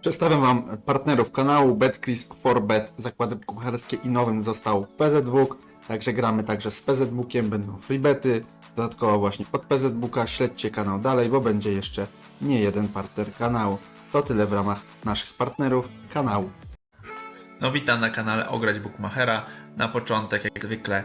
Przedstawiam Wam partnerów kanału BetCris, Forbet, zakłady kucharskie i nowym został PZBook. Także gramy także z PZBookiem, będą freebety, dodatkowo właśnie od PZBooka. Śledźcie kanał dalej, bo będzie jeszcze nie jeden partner kanału. To tyle w ramach naszych partnerów kanału. No witam na kanale Ograć Bookmachera. Na początek, jak zwykle,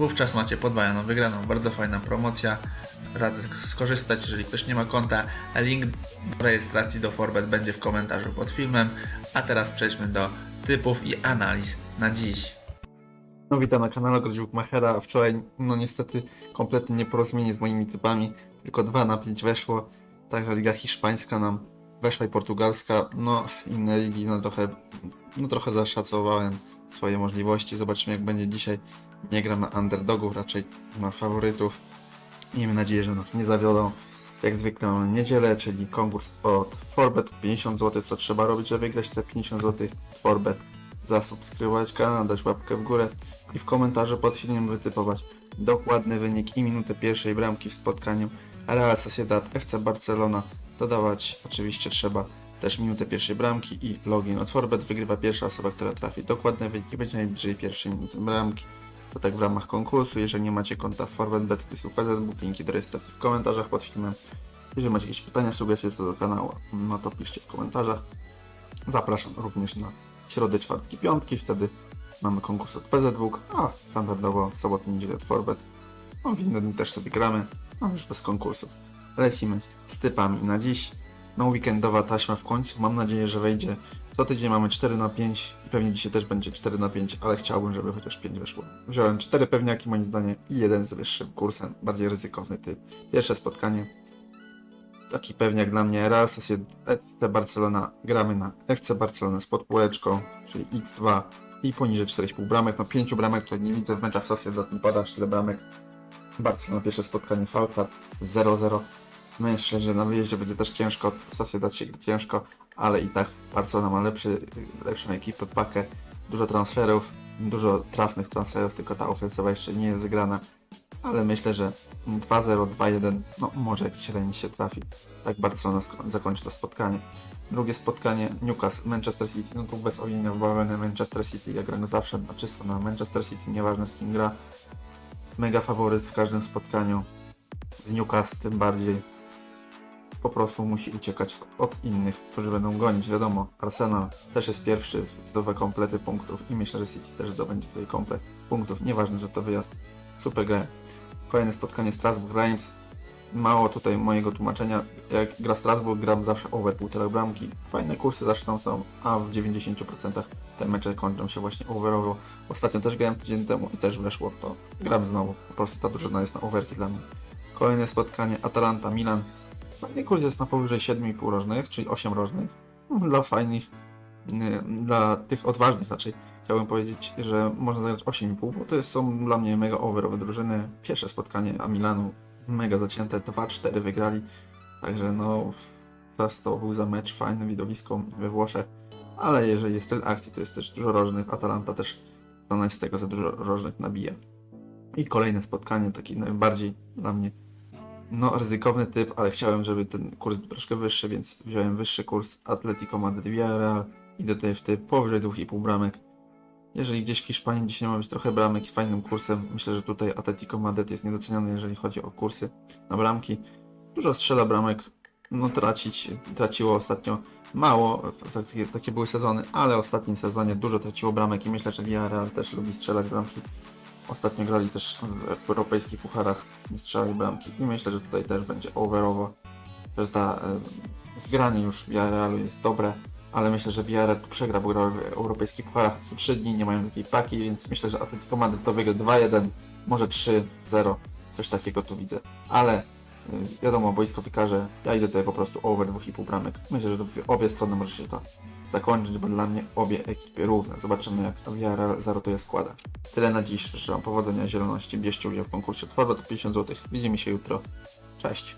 Wówczas macie podwajoną wygraną. Bardzo fajna promocja. Radzę skorzystać, jeżeli ktoś nie ma konta. Link do rejestracji do Forbet będzie w komentarzu pod filmem. A teraz przejdźmy do typów i analiz na dziś. No witam na kanale Grać Bookmachera. Wczoraj, no niestety, kompletnie nieporozumienie z moimi typami. Tylko 2 na 5 weszło. Także Liga Hiszpańska nam weszła i Portugalska. No, inne ligi, no trochę, no trochę zaszacowałem swoje możliwości. Zobaczymy jak będzie dzisiaj. Nie gram na underdogów, raczej na faworytów. Miejmy nadzieję, że nas nie zawiodą. Jak zwykle mamy niedzielę, czyli konkurs od Forbet 50 zł, co trzeba robić, żeby wygrać te 50 zł. Forbet zasubskrybować kanał, dać łapkę w górę i w komentarzu pod filmem wytypować dokładny wynik i minutę pierwszej bramki w spotkaniu Real Sociedad FC Barcelona. Dodawać oczywiście trzeba też minutę pierwszej bramki i login od Forbet. Wygrywa pierwsza osoba, która trafi dokładne wyniki, będzie najbliżej pierwszej minuty bramki. To tak w ramach konkursu. Jeżeli nie macie konta w Forbet, Betcris lub PZBook, linki do rejestracji w komentarzach pod filmem. Jeżeli macie jakieś pytania, sugestie co do kanału, no to piszcie w komentarzach. Zapraszam również na środy, czwartki, piątki, wtedy mamy konkurs od PZBook, a standardowo w sobotę, niedzielę od Forbet. No w inne dni też sobie gramy, no już bez konkursów. Lecimy. Z typami. Na dziś. No weekendowa taśma w końcu, mam nadzieję, że wejdzie. Co tydzień mamy 4 na 5 i pewnie dzisiaj też będzie 4 na 5, ale chciałbym, żeby chociaż 5 weszło. Wziąłem 4 pewniaki moim zdaniem i jeden z wyższym kursem, bardziej ryzykowny typ. Pierwsze spotkanie. Taki pewniak dla mnie. Real Sociedad FC Barcelona. Gramy na FC Barcelona z podpóreczką, czyli x2 i poniżej 4,5 bramek, no 5 bramek tutaj nie widzę w meczach Sociedad, nie pada 4 bramek. Barcelona pierwsze spotkanie. Falta 0-0 myślę, że na wyjeździe będzie też ciężko, Sociedad się gra ciężko, ale i tak Barcelona ma lepszy, lepszą ekipę, pakę, dużo transferów, dużo trafnych transferów, tylko ta ofensywa jeszcze nie jest zgrana ale myślę, że 2-0, 2-1, no może jakiś remis się trafi. Tak Barcelona zakończy to spotkanie. Drugie spotkanie Newcastle, Manchester City, no tu bez ojenia wybawione Manchester City, ja gram zawsze na czysto na Manchester City, nieważne z kim gra. Mega faworyt w każdym spotkaniu, z Newcastle tym bardziej. Po prostu musi uciekać od innych, którzy będą gonić. Wiadomo, Arsenal też jest pierwszy, zdobywa komplety punktów i myślę, że City też zdobędzie tutaj komplet punktów. Nieważne, że to wyjazd super grę. Kolejne spotkanie Strasbourg Reims. Mało tutaj mojego tłumaczenia. Jak gra Strasbourg, gram zawsze over półtora bramki. Fajne kursy zawsze tam są, a w 90% te mecze kończą się właśnie overowo. Ostatnio też grałem tydzień temu i też weszło to. Gram znowu. Po prostu ta drużyna jest na overki dla mnie. Kolejne spotkanie Atalanta Fajny kurs jest na powyżej 7,5 rożnych, czyli 8 rożnych. Dla fajnych, dla tych odważnych raczej chciałbym powiedzieć, że można zagrać 8,5, bo to jest, są dla mnie mega overowe drużyny. Pierwsze spotkanie a Milanu mega zacięte, 2-4 wygrali, także no zaraz to był za mecz, fajne widowisko we Włoszech, ale jeżeli jest styl akcji, to jest też dużo rożnych, Atalanta też z tego, że dużo rożnych nabija. I kolejne spotkanie, taki najbardziej dla mnie no ryzykowny typ, ale chciałem, żeby ten kurs był troszkę wyższy, więc wziąłem wyższy kurs Atletico Madrid Villarreal i tutaj w typ powyżej 2,5 bramek. Jeżeli gdzieś w Hiszpanii dzisiaj ma być trochę bramek z fajnym kursem, myślę, że tutaj Atletico Madrid jest niedoceniany, jeżeli chodzi o kursy na bramki. Dużo strzela bramek, no tracić, traciło ostatnio mało, takie, takie były sezony, ale w ostatnim sezonie dużo traciło bramek i myślę, że Villarreal też lubi strzelać bramki. Ostatnio grali też w europejskich pucharach, strzelali bramki. I myślę, że tutaj też będzie overowo, że ta e, zgranie już Villarrealu jest dobre, ale myślę, że Villarreal przegra, bo grał w europejskich pucharach co 3 dni, nie mają takiej paki, więc myślę, że Atletico Madryt to wygra 2-1, może 3-0, coś takiego tu widzę. Ale wiadomo, boisko wykaże, ja idę tutaj po prostu over 2,5 bramek. Myślę, że w obie strony może się to zakończyć, bo dla mnie obie ekipy równe. Zobaczymy, jak to Villarreal zarotuje składa. Tyle na dziś. Życzę Wam powodzenia, zieloności, bierzcie udział w konkursie Twardo to 50 zł. Widzimy się jutro. Cześć.